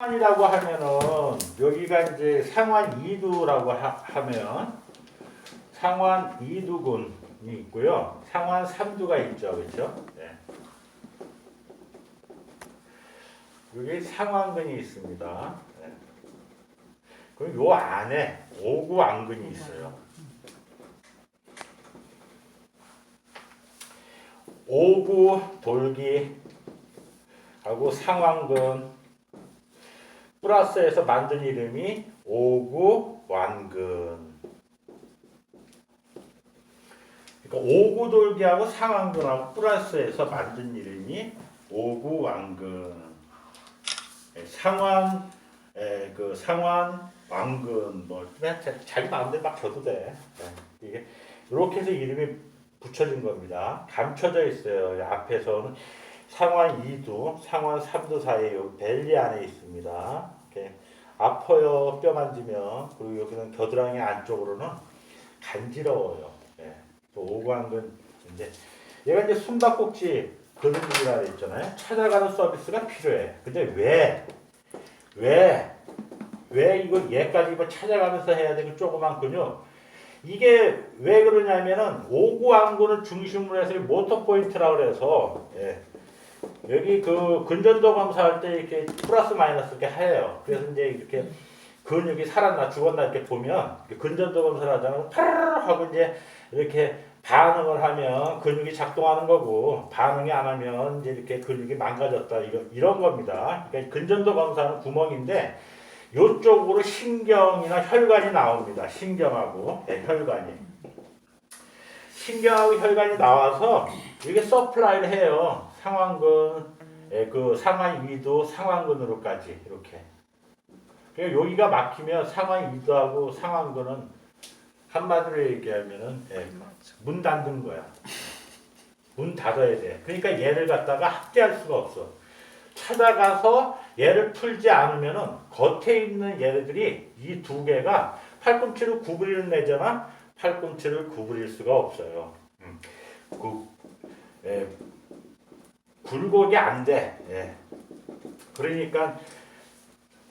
상완이라고 하면은 여기가 이제 상완 이두라고 하, 면 상완 이두군이 있고요. 상완 삼두가 있죠. 그렇죠? 네. 여기 상완근이 있습니다. 네. 그럼 요 안에 오구안근이 있어요. 오구 돌기 하고 상완근 플러스에서 만든 이름이 오구 완근. 그러니까 오구 돌기하고 상완근하고 플러스에서 만든 이름이 오구 완근. 예, 상완 에, 그 상완 완근 뭐 그냥 자- 자기 마음대로 막 줘도 돼. 예, 이게 이렇게 해서 이름이 붙여진 겁니다. 감춰져 있어요. 앞에서는 상완 2두, 상완 3두 사이에 요 벨리 안에 있습니다. 이렇게 아파요 뼈 만지면 그리고 여기는 겨드랑이 안쪽으로는 간지러워요. 예. 또 오관근인데 얘가 이제 숨바꼭질 근육이라 했잖아요. 찾아가는 서비스가 필요해. 근데 왜? 왜? 왜 이걸 얘까지 뭐 찾아가면서 해야 되고 조그만 근육? 이게 왜 그러냐면은 오구안구를 중심으로 해서 모터 포인트라고 그래서 예. 여기 그 근전도 검사할 때 이렇게 플러스 마이너스 이렇게 해요. 그래서 이제 이렇게 근육이 살았나 죽었나 이렇게 보면 근전도 검사를 하잖아요. 파르르 하고 이제 이렇게 반응을 하면 근육이 작동하는 거고 반응이 안 하면 이제 이렇게 근육이 망가졌다 이런 이런 겁니다. 그러니까 근전도 검사는 구멍인데 요쪽으로 신경이나 혈관이 나옵니다. 신경하고 네, 혈관이 신경하고 혈관이 나와서 이게 서플라이를 해요. 상완근, 예, 그 상완 위도 상완근으로까지 이렇게. 그러니까 여기가 막히면 상완 위도하고 상완근은 한마디로 얘기하면은 예, 문 닫는 거야. 문 닫아야 돼. 그러니까 얘를 갖다가 학대할 수가 없어. 찾아가서 얘를 풀지 않으면은 겉에 있는 얘네들이 이 두 개가 팔꿈치를 구부리는 애잖아. 팔꿈치를 구부릴 수가 없어요. 음. 그, 예, 굴곡이 안 돼. 예. 그러니까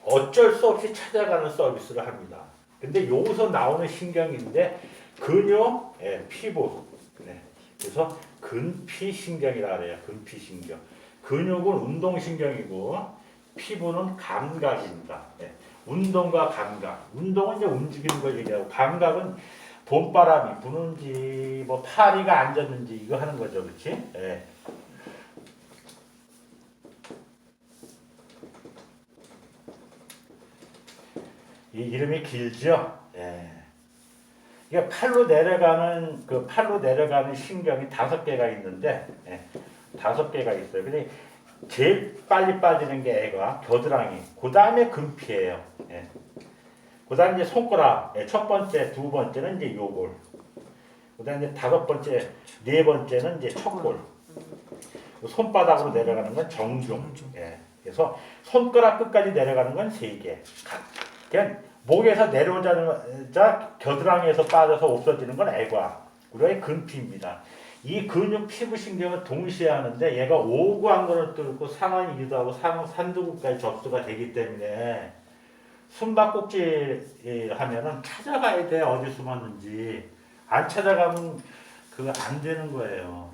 어쩔 수 없이 찾아가는 서비스를 합니다. 근데 여기서 나오는 신경인데 근육, 예, 피부. 네. 그래서 근피신경이라 그래요. 근피신경. 근육은 운동신경이고 피부는 감각입니다. 예. 운동과 감각. 운동은 이제 움직이는 걸 얘기하고 감각은 봄바람이 부는지 뭐 파리가 앉았는지 이거 하는 거죠. 그렇지? 예. 이 이름이 길죠. 예. 이게 팔로 내려가는 그 팔로 내려가는 신경이 다섯 개가 있는데 예. 다섯 개가 있어요. 근데 제일 빨리 빠지는 게 애가 겨드랑이. 그 다음에 금피예요. 예. 그 다음에 이제 손가락. 예. 첫 번째, 두 번째는 이제 요골. 그 다음에 이제 다섯 번째, 네 번째는 이제 척골. 손바닥으로 내려가는 건 정중. 예. 그래서 손가락 끝까지 내려가는 건 세 개. 그냥 목에서 내려오자마자 겨드랑이에서 빠져서 없어지는 건 애과. 그리고 근피입니다. 이 근육 피부 신경을 동시에 하는데 얘가 오구안근을 뚫고 상완 이두하고 상완 산두구까지 접수가 되기 때문에 숨바꼭질 하면은 찾아가야 돼 어디 숨었는지 안 찾아가면 그거 안 되는 거예요.